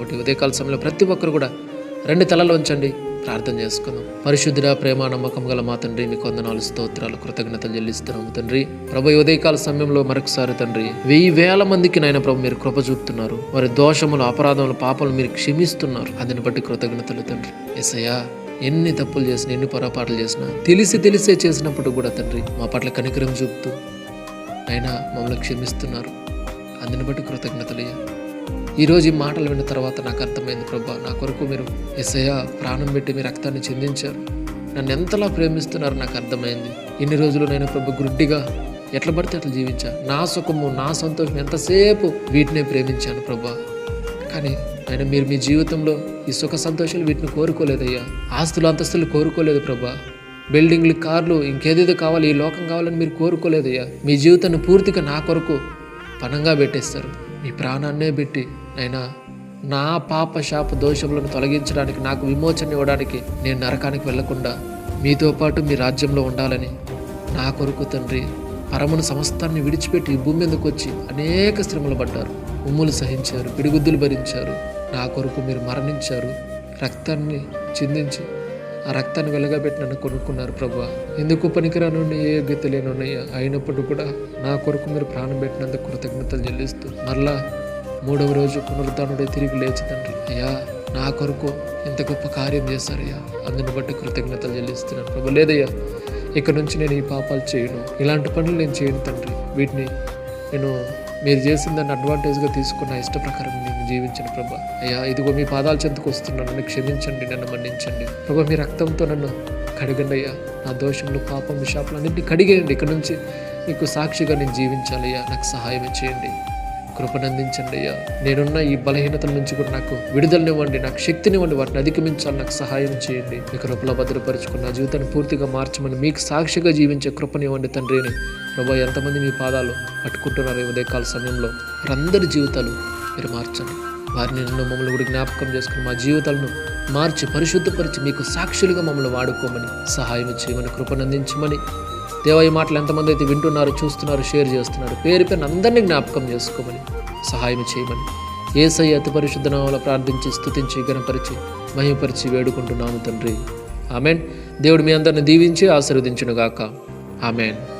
కాబట్టి ఉదయకాల సమయంలో ప్రతి ఒక్కరు కూడా రెండు తలలు ఉంచండి. ప్రార్థన చేసుకుందాం. పరిశుద్ధుడ ప్రేమ నమ్మకం గల మా తండ్రి మీకు కొందనాలు స్తోత్రాలు కృతజ్ఞతలు చెల్లిస్తున్నాము తండ్రి. ప్రభు ఉదయకాల సమయంలో మరొకసారి తండ్రి వెయ్యి వేల మందికి నాయన ప్రభు మీరు కృప చూపుతున్నారు. వారి దోషములు అపరాధములు పాపలు మీరు క్షమిస్తున్నారు. అందుని బట్టి కృతజ్ఞతలు తండ్రి. ఎసయ్యా ఎన్ని తప్పులు చేసినా ఎన్ని పొరపాట్లు చేసినా తెలిసి తెలిసే చేసినప్పుడు కూడా తండ్రి మా పట్ల కనికరం చూపుతూ అయినా మమ్మల్ని క్షమిస్తున్నారు. అందుని బట్టి కృతజ్ఞతలయ్యా ఈరోజు ఈ మాటలు విన్న తర్వాత నాకు అర్థమైంది ప్రభా నా కొరకు మీరు ఎస్ఐ ప్రాణం పెట్టి మీ రక్తాన్ని చెందించారు. నన్ను ఎంతలా ప్రేమిస్తున్నారు నాకు అర్థమైంది. ఇన్ని రోజులు నేను ప్రభు గుడ్డిగా ఎట్ల పడితే అట్లా జీవించా. నా సుఖము నా సంతోషం ఎంతసేపు వీటినే ప్రేమించాను ప్రభా. కానీ ఆయన మీరు మీ జీవితంలో ఈ సుఖ సంతోషాలు వీటిని కోరుకోలేదయ్యా. ఆస్తులు అంతస్తులు కోరుకోలేదు ప్రభా. బిల్డింగ్లు కార్లు ఇంకేదేదో కావాలి ఈ లోకం కావాలని మీరు కోరుకోలేదయ్యా. మీ జీవితాన్ని పూర్తిగా నా కొరకు పనంగా పెట్టేస్తారు. మీ ప్రాణాన్నే పెట్టి నైనా నా పాప శాప దోషములను తొలగించడానికి నాకు విమోచన ఇవ్వడానికి నేను నరకానికి వెళ్ళకుండా మీతో పాటు మీ రాజ్యంలో ఉండాలని నా కొరకు తండ్రి పరమును సమస్తాన్ని విడిచిపెట్టి ఈ భూమి మీదకి వచ్చి అనేక శ్రమలు పడ్డారు. ఉమ్ములు సహించారు పిడిగుద్దులు భరించారు. నా కొరకు మీరు మరణించారు. రక్తాన్ని చిందించి ఆ రక్తాన్ని వెలగబెట్టి నన్ను కొనుక్కున్నారు ప్రభు ఎందుకు పనికిరాను ఏ యోగ్యత లేనున్నాయో అయినప్పుడు కూడా నా కొరకు మీరు ప్రాణం పెట్టినందుకు కృతజ్ఞతలు చెల్లిస్తూ మరలా మూడవ రోజు పునరుద్ధానుడే తిరిగి లేచి తండ్రి అయ్యా నా కొరకు ఎంత గొప్ప కార్యం చేశారయ్యా. అందుని బట్టి కృతజ్ఞతలు చెల్లిస్తున్నాను. ప్రభు లేదయ్యా ఇక్కడ నుంచి నేను ఈ పాపాలు చేయను. ఇలాంటి పనులు నేను చేయను తండ్రి. వీటిని నేను మీరు చేసిన దాన్ని అడ్వాంటేజ్గా తీసుకున్న ఇష్ట ప్రకారం నేను జీవించను ప్రభా. అయ్యా ఇదిగో మీ పాదాల చెంతకు వస్తున్నాను. నన్ను క్షమించండి నన్ను మన్నించండి. ప్రభా మీ రక్తంతో నన్ను కడగండి అయ్యా. నా దోషములు పాపం విషాపులు అన్నింటినీ కడిగేయండి. ఇక్కడ నుంచి మీకు సాక్షిగా నేను జీవించాలయ్యా నాకు సహాయం చేయండి. కృపనందించండి అయ్యా. నేనున్న ఈ బలహీనతల నుంచి కూడా నాకు విడుదలనివ్వండి నాకు శక్తినివ్వండి వాటిని అధిగమించాలి నాకు సహాయం చేయండి. మీ కృపలో భద్రపరుచుకున్న నా జీవితాన్ని పూర్తిగా మార్చమని మీకు సాక్షిగా జీవించే కృపనివ్వండి తండ్రిని ప్రభా ఎంతమంది మీ పాదాలు పట్టుకుంటున్నారు ఈ ఉదయకాల సమయంలో? వారందరి జీవితాలు మీరు మార్చండి. వారిని నిన్ను మమ్మల్ని కూడా జ్ఞాపకం చేసుకుని మా జీవితాలను మార్చి పరిశుద్ధపరిచి మీకు సాక్షులుగా మమ్మల్ని వాడుకోమని సహాయం చేయమని కృపనందించమని దేవ ఈ మాటలు ఎంతమంది అయితే వింటున్నారు చూస్తున్నారు షేర్ చేస్తున్నారు. పేరు పేరు అందరినీ జ్ఞాపకం చేసుకోమని సహాయం చేయమని. ఏసై అతి పరిశుద్ధ నామంలో ప్రార్థించి స్థుతించి గణపరిచి మహిమపరిచి వేడుకుంటున్నాము తండ్రి. ఆమెన్. దేవుడు మీ అందరిని దీవించి ఆశీర్వదించునుగాక. ఆమెన్.